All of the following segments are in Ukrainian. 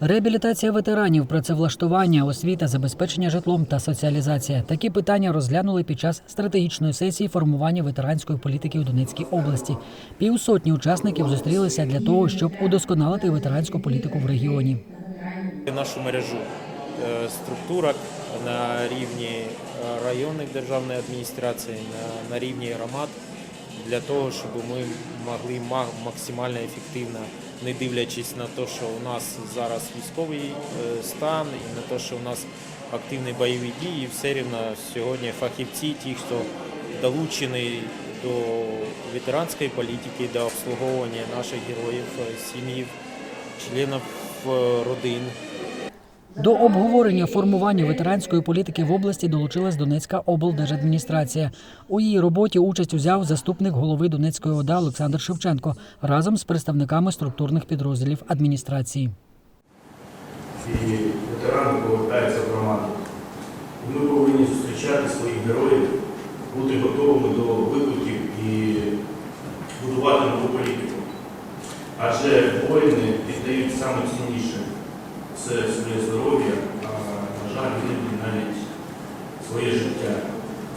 Реабілітація ветеранів, працевлаштування, освіта, забезпечення житлом та соціалізація. Такі питання розглянули під час стратегічної сесії формування ветеранської політики у Донецькій області. Півсотні учасників зустрілися для того, щоб удосконалити ветеранську політику в регіоні. нашу мережу е, структурок на рівні е, районних державної адміністрації, на, на рівні громад, для того, щоб ми могли максимально ефективно, не дивлячись на те, що у нас зараз військовий е, стан і на те, що у нас активні бойові дії, все рівно сьогодні фахівці, ті, хто долучений до ветеранської політики, до обслуговування наших героїв, е, сім'їв, членів е, родин, До обговорення формування ветеранської політики в області долучилась Донецька облдержадміністрація. У її роботі участь узяв заступник голови Донецької ОДА Олександр Шевченко разом з представниками структурних підрозділів адміністрації. ці ветерани повертаються в громаду. Ми повинні зустрічати своїх героїв, бути готовими до викликів і будувати нову політику. Адже воїни віддають саме цінніше це своє здоров'я, а на жаль, іноді навіть своє життя,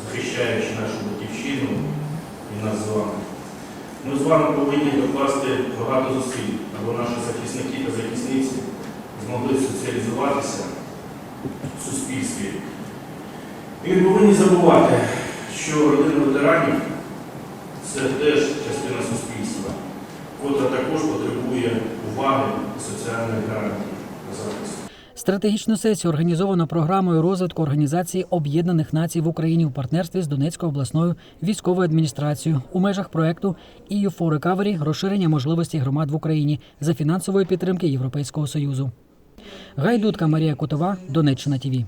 захищаючи нашу батьківщину і нас з вами. Ми з вами повинні докласти багато зусиль, аби наші захисники та захисниці змогли соціалізуватися в суспільстві. І не повинні забувати, що родина ветеранів це теж частина суспільства, котра також потребує уваги і соціальної гарантії. Стратегічну сесію організовано програмою розвитку Організації Об'єднаних Націй в Україні у партнерстві з Донецькою обласною військовою адміністрацією у межах проекту EU for Recovery розширення можливостей громад в Україні за фінансової підтримки Європейського союзу. Гайдутка Марія Кутова, Донеччина ТІВІ.